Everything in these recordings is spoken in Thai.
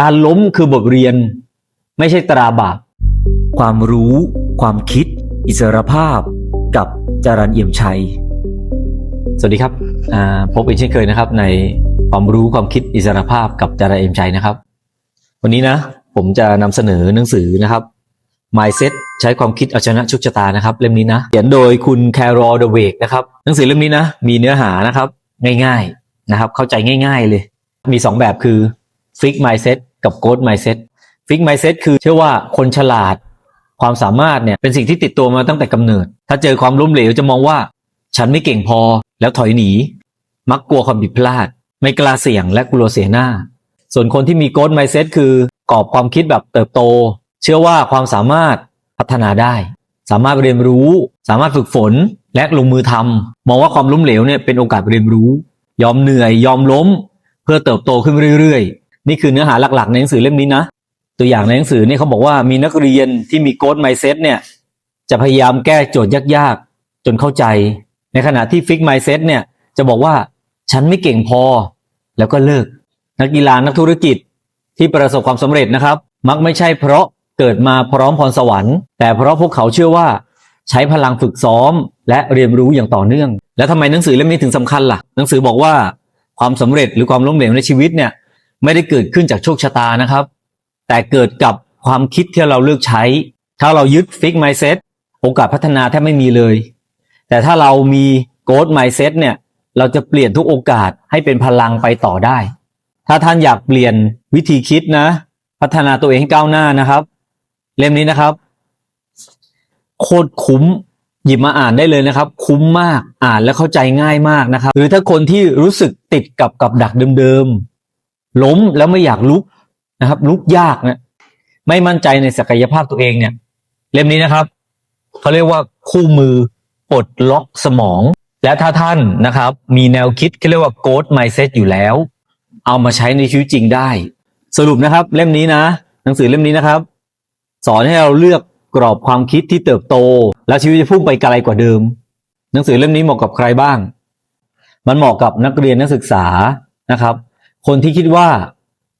การล้มคือบทเรียน ไม่ใช่ตราบาป ความรู้ ความคิด อิสรภาพ กับจรันเอี่ยมชัย สวัสดีครับอ่าพบอีกเช่นเคยนะครับ ในความรู้ความคิดอิสรภาพกับจาราเอ็มใจนะครับ วันนี้นะ ผมจะนำเสนอหนังสือนะครับ Mindset ใช้ความคิดเอาชนะโชุกชะตานะครับ เล่มนี้นะเขียนโดยคุณแคโรลเดเวกนะครับหนังสือเล่มนี้นะ มีเนื้อหานะครับ ง่าย ๆนะครับ เข้าใจง่าย ๆเลย มีสองแบบคือ Fix Mindset กับ Growth Mindset Fix Mindset คือเชื่อว่าคนฉลาด ความสามารถเนี่ยเป็นสิ่งที่ติดตัวมาตั้งแต่กำเนิด ถ้าเจอความล้มเหลวจะมองว่า ฉันไม่เก่งพอแล้วถอยหนี มักกลัวความผิดพลาด ไม่กล้าเสี่ยงและกลัวเสียหน้า ส่วนคนที่มีโกดไมเซ็ตคือกรอบความคิดแบบเติบโต เชื่อว่าความสามารถพัฒนาได้ สามารถเรียนรู้ สามารถฝึกฝนและลงมือทำมองว่าความล้มเหลวเนี่ยเป็นโอกาสเรียนรู้ ยอมเหนื่อยยอมล้ม เพื่อเติบโตขึ้นเรื่อยๆ นี่คือเนื้อหาหลักๆ ในหนังสือเล่มนี้นะ ตัวอย่างในหนังสือเนี่ยเขาบอกว่ามีนักเรียนที่มีโกดไมเซ็ตเนี่ย จะพยายามแก้โจทย์ยากๆ จนเข้าใจ ในขณะที่ฟิกไมเซ็ตเนี่ยจะบอกว่าฉันไม่เก่งพอ แล้วก็เลิก นักกีฬานักธุรกิจที่ประสบความสำเร็จนะครับ มักไม่ใช่เพราะเกิดมาพร้อมพรสวรรค์ แต่เพราะพวกเขาเชื่อว่า ใช้พลังฝึกซ้อม และเรียนรู้อย่างต่อเนื่อง แล้วทำไมหนังสือเล่มนี้ถึงสำคัญล่ะ หนังสือบอกว่าความสำเร็จหรือความล้มเหลวในชีวิตเนี่ย ไม่ได้เกิดขึ้นจากโชคชะตานะครับ แต่เกิดกับความคิดที่เราเลือกใช้ ถ้าเรายึดฟิกไมเซ็ตโอกาสพัฒนาแทบไม่มีเลย แต่ถ้าเรามีโกดไมเซ็ตเนี่ยเราจะเปลี่ยนทุกโอกาสให้เป็นพลังไปต่อได้ ถ้าท่านอยากเปลี่ยนวิธีคิดนะ พัฒนาตัวเองให้ก้าวหน้านะครับ เล่มนี้นะครับ โคตรคุ้มหยิบมาอ่านได้เลยนะครับ คุ้มมากอ่านแล้วเข้าใจง่ายมากนะครับ หรือถ้าคนที่รู้สึกติดกับกับดักเดิม ล้มแล้วไม่อยากลุกนะครับ ลุกยากนะไม่มั่นใจในศักยภาพตัวเองเนี่ย เล่มนี้นะครับเขาเรียกว่าคู่มือปลดล็อกสมอง และถ้าท่านนะครับ มีแนวคิดที่เรียกว่า growth mindset อยู่แล้ว เอามาใช้ในชีวิตจริงได้ สรุปนะครับ เล่มนี้นะ หนังสือเล่มนี้นะครับ สอนให้เราเลือกกรอบความคิดที่เติบโต แล้วชีวิตจะพุ่งไปไกลกว่าเดิม หนังสือเล่มนี้เหมาะกับใครบ้าง มันเหมาะกับนักเรียนนักศึกษานะครับ คนที่คิดว่า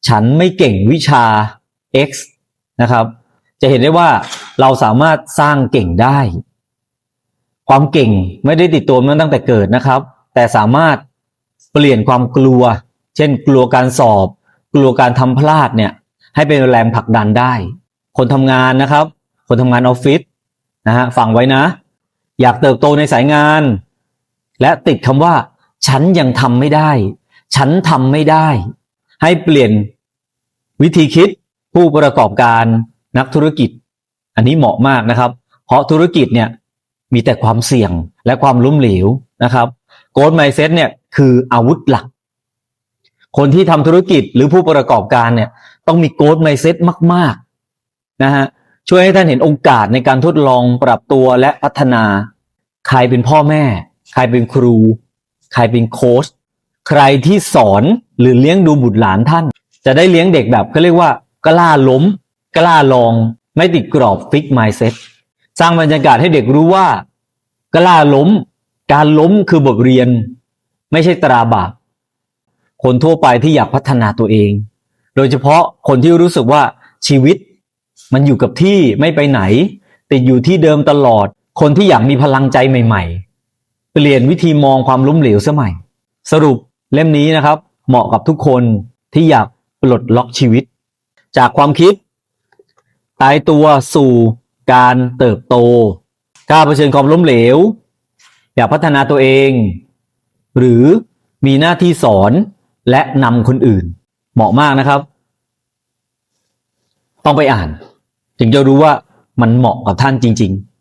ฉันไม่เก่งวิชา X นะครับ จะเห็นได้ว่าเราสามารถสร้างเก่งได้ ความเก่งไม่ได้ติดตัวมาตั้งแต่เกิดนะครับ แต่สามารถเปลี่ยนความกลัว เช่น กลัวการสอบ กลัวการทำพลาดเนี่ย ให้เป็นแรงผลักดันได้ คนทำงานนะครับ คนทำงานออฟฟิศนะฮะฟังไว้นะ อยากเติบโตในสายงาน และติดคำว่า ฉันยังทำไม่ได้ ฉันทำไม่ได้ ให้เปลี่ยนวิธีคิดผู้ประกอบการนักธุรกิจ อันนี้เหมาะมากนะครับ เพราะธุรกิจเนี่ยมีแต่ความเสี่ยงและความล้มเหลวนะครับโกลด์ไมเซ็ตเนี่ยคืออาวุธหลัก คนที่ทำธุรกิจหรือผู้ประกอบการเนี่ยต้องมีโกลด์ไมเซ็ตมากๆนะฮะช่วยให้ท่านเห็นโอกาสในการทดลองปรับตัวและพัฒนา ใครเป็นพ่อแม่ ใครเป็นครู ใครเป็นโค้ช ใครที่สอนหรือเลี้ยงดูบุตรหลานท่าน จะได้เลี้ยงเด็กแบบเขาเรียกว่ากล้าล้ม กล้าลอง ไม่ติดกรอบฟิกไมเซ็ตสร้างบรรยากาศให้เด็กรู้ว่า กล้าล้ม การล้มคือบทเรียน ไม่ใช่ตราบาปคนทั่วไปที่อยากพัฒนาตัวเอง โดยเฉพาะคนที่รู้สึกว่าชีวิต มันอยู่กับที่ไม่ไปไหน ติดอยู่ที่เดิมตลอด คนที่อยากมีพลังใจใหม่ ๆ เปลี่ยนวิธีมองความล้มเหลวสมัย สรุป เล่มนี้นะครับ เหมาะกับทุกคนที่อยากปลดล็อกชีวิต จากความคิด ตายตัวสู่การเติบโตกล้าเผชิญความล้มเหลว อยากพัฒนาตัวเอง หรือมีหน้าที่สอนและนำคนอื่น เหมาะมากนะครับ ต้องไปอ่าน ถึงจะรู้ว่ามันเหมาะกับท่านจริง ๆ